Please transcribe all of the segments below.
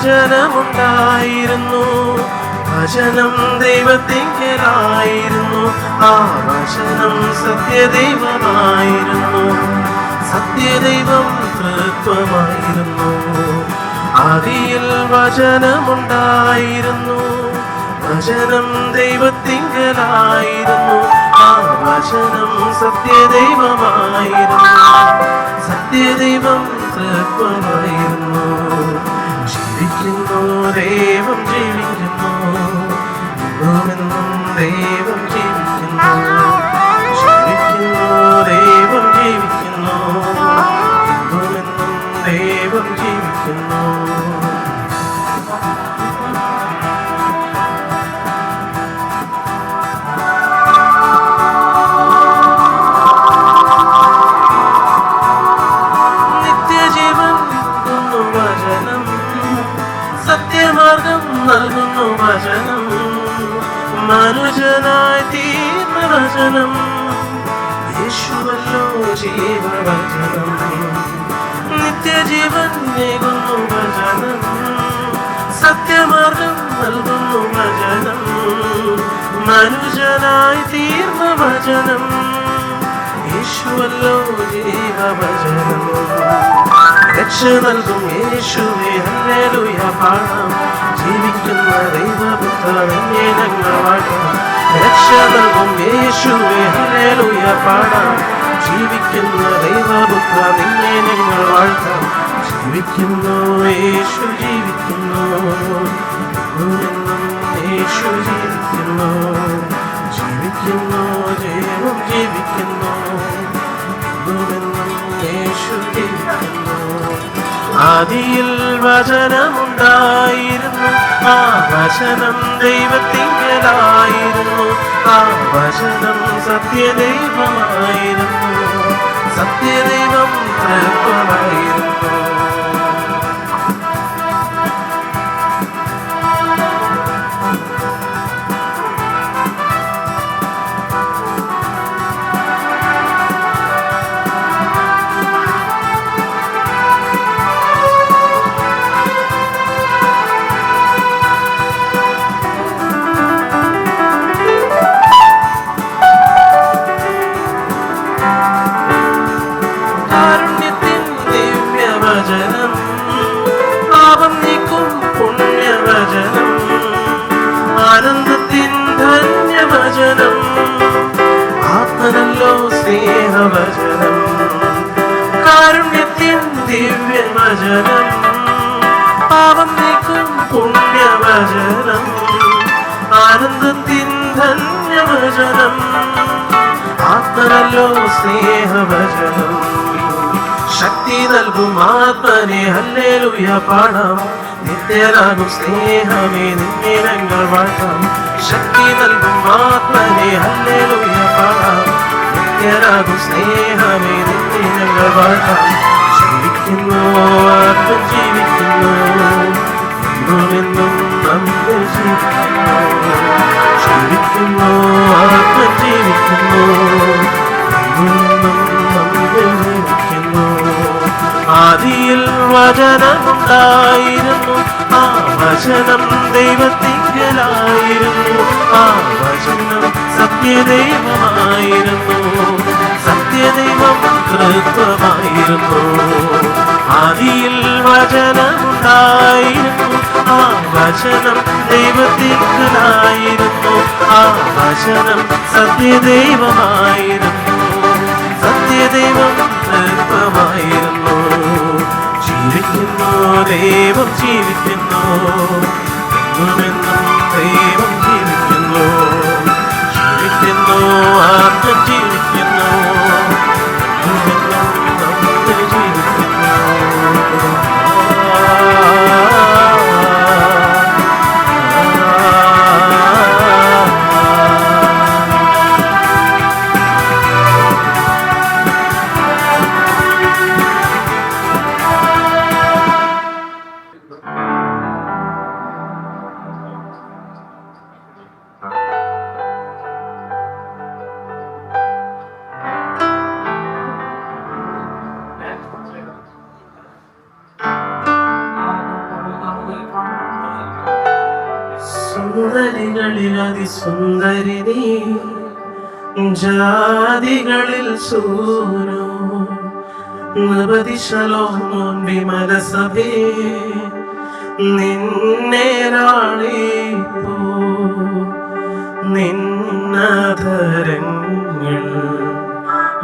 വചനമുണ്ടായിരുന്നു. വചനം ദൈവത്തിങ്കലായിരുന്നു ആ വചനം സത്യദൈവമായിരുന്നു. സത്യദൈവം തൃത്വമായിരുന്നു. ആദിയിൽ വചനമുണ്ടായിരുന്നു. വചനം ദൈവത്തിങ്കലായിരുന്നു ആ വചനം സത്യദൈവമായിരുന്നു. സത്യദൈവം തൃത്വമായിരുന്നു. ജീവിക്കുന്നു ദൈവം ജീവിക്കുന്നു. എന്നുമെന്നും ദൈവം ജീവിക്കുന്നു. ജീവിക്കുന്നു ദൈവം ജീവിക്കുന്നു. എന്നുമെന്നും ദൈവം ജീവിക്കുന്നു. തീർന്ന വചനം യേശുവല്ലോ ജീവവചനം നിത്യജീവൻ നേകുന്നു വചനം സത്യമാർഗം നൽകുന്നു വചനം മനുജനായി തീർന്ന വചനം യേശുവല്ലോ ജീവവചനം രക്ഷ നൽകും യേശുവേ ഹല്ലേലൂയ പാടാം. ദൈവപുത്രനെ ഞങ്ങൾ വാഴ്ത്താം രക്ഷ നൽകും യേശുവേ ഹല്ലേലൂയ പാടാം ജീവിക്കുന്ന ദൈവപുത്ര നിന്നെ ഞങ്ങൾ വാഴ്ത്താം ജീവിക്കുന്നു യേശു ജീവിക്കുന്നു യേശു ജീവിക്കുന്നു ജീവിക്കുന്നു ദൈവം ജീവിക്കുന്നു യേശു ജീവിക്കുന്നു ആദിയിൽ വചനമുണ്ടായിരുന്നു. ആ വചനം ദൈവത്തിങ്കലായിരുന്നു. ആ വചനം സത്യദൈവമായിരുന്നു. സത്യദൈവം തൃത്വമായിരുന്നു ധന്യവചനം ആത്മനല്ലോ സ്നേഹവചനം ശക്തി നൽകും ആത്മനെ. ഹല്ലേലൂയ പാടാം നിത്യരാകും സ്നേഹമേ നിന്നെ ഞങ്ങൾ വാഴ്ത്താം ശക്തി നൽകും ആത്മനെ. ഹല്ലേലൂയ പാടാം നിത്യരാകും സ്നേഹമേ നിന്നെ ഞങ്ങൾ വാഴ്ത്താം ജീവിക്കുന്നു ആത്മ ജീവിക്കുന്നു എന്നുമെന്നും നമ്മെ ജീവിക്കുന്നു ജീവിക്കുന്നു വചനം ദൈവത്തിങ്കലായിരുന്നു. ആ വചനം സത്യദൈവമായിരുന്നു. സത്യദൈവം തൃത്വമായിരുന്നു ആദിയിൽ വചനമുണ്ടായിരുന്നു. ആ വചനം ദൈവത്തിങ്കലായിരുന്നു. ആ വചനം സത്യദൈവമായിരുന്നു. സത്യദൈവം തൃത്വമായിരുന്നു ജീവിക്കുന്നു ദൈവം ജീവിക്കുന്നു. എന്നുമെന്നും ദൈവം ജീവിക്കുന്നു. ജീവിക്കുന്നു ആത്മ ജീവിക്കുന്നു അതിസുന്ദരി നീ ജാതികളിൽ സൂരോ നവതിശലോമോൻ വിമല സഭേ നിന്നെ രാളിപ്പോ നിന്നധരങ്ങൾ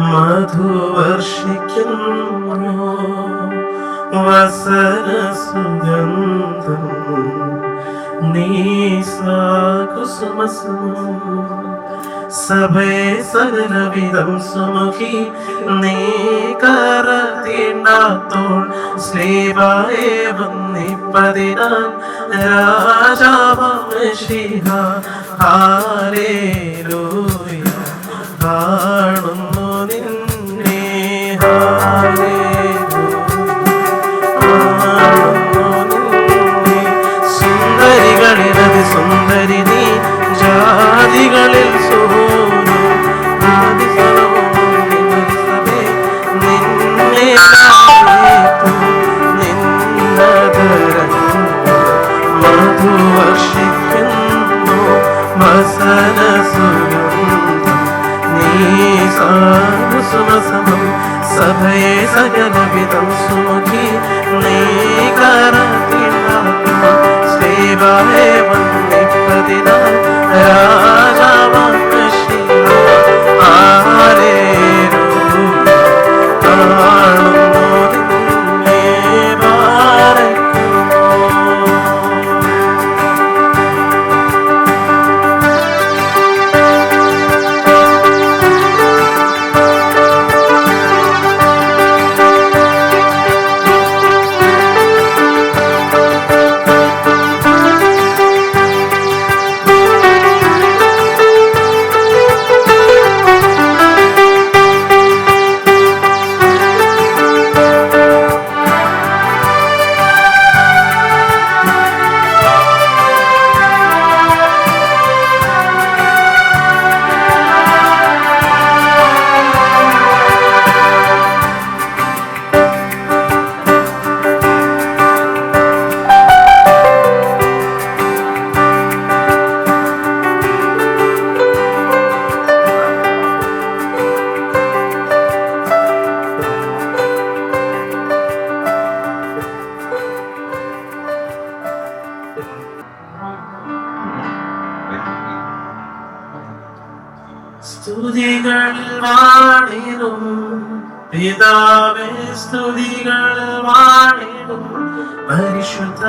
മധുവർഷിക്കുന്നു. വസന സുഗന്ധം നീ കുസുമസുമം സഭയെ സകലവിധം സുമുഖി നീ കറത്തിണ്ടാത്തോൾ സ്ലീവായെ വന്നിപ്പതിനാൽ രാജാവശിഹ ഹാലേലൂയ കാണുന്നു सभे सभये सजनविदं सुमुखी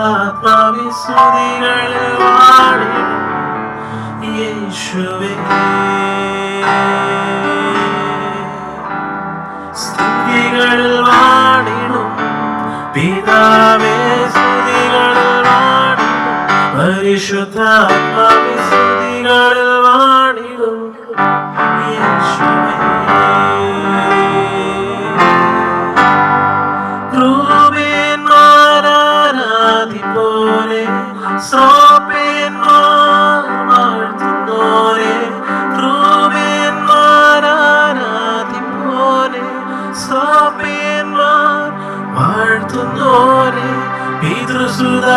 പരിശുദ്ധാത്മാവി സ്തുതികൾ വാണിടും യേശുവേ. സ്തുതികൾ വാണിടും പിതാവേ സ്തുതികൾ വാണിടും പരിശുദ്ധാത്മാവി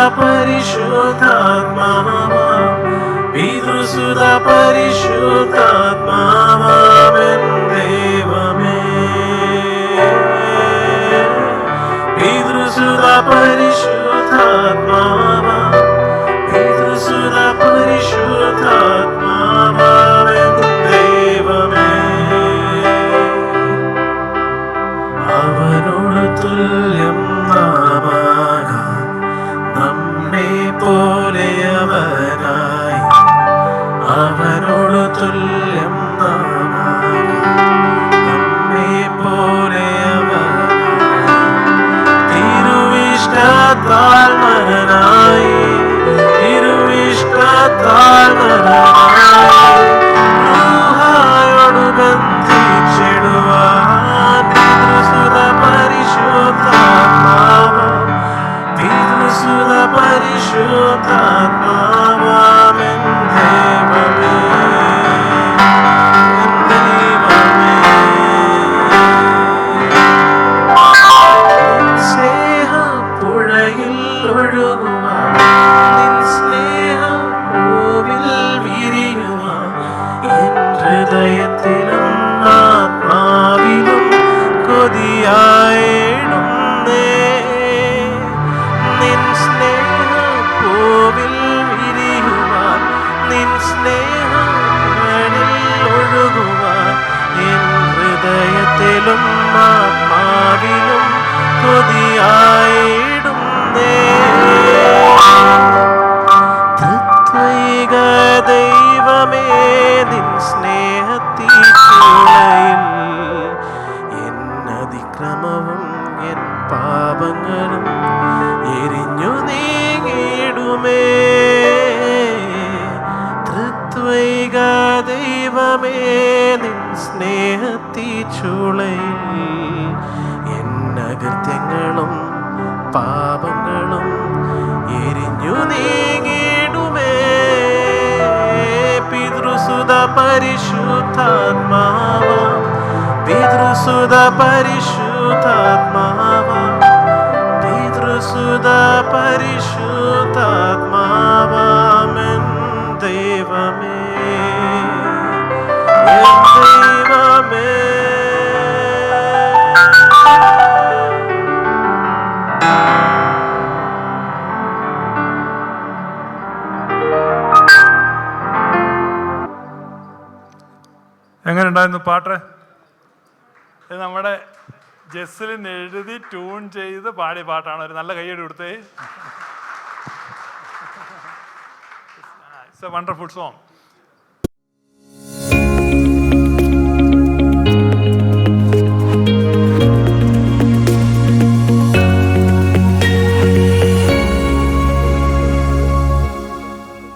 परिशुधात्मा पितृ देव मे। पितृसुदा परिशुधात्मा चेडुवारिशो तिरु ദൈവമേ നിൻ സ്നേഹത്തീച്ചുളയിൽ എന്നകൃത്യങ്ങളും പാപങ്ങളും എരിഞ്ഞു നീങ്ങിടുമേ. പിതൃസുത പരിശുദ്ധാത്മാവ പിതൃസുത പരിശുദ്ധാത്മാവ പിതൃസുത പരിശുദ്ധാത്മാവാമൻ ദൈവമേ. എങ്ങനെ ഉണ്ടായിരുന്നു പാട്ട്? ഇത് നമ്മുടെ ജസ്ലിൻ എഴുതി ട്യൂൺ ചെയ്ത് പാടിയ പാട്ടാണ്. ഒരു നല്ല കൈയ്യടി കൊടുത്തേ. It's A wonderful song